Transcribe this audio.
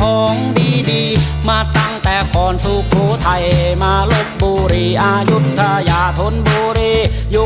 ของดีดีมาตั้งแต่ก่อนสุโขทัยมาลบบุรีอายุทยาทนบุรียุ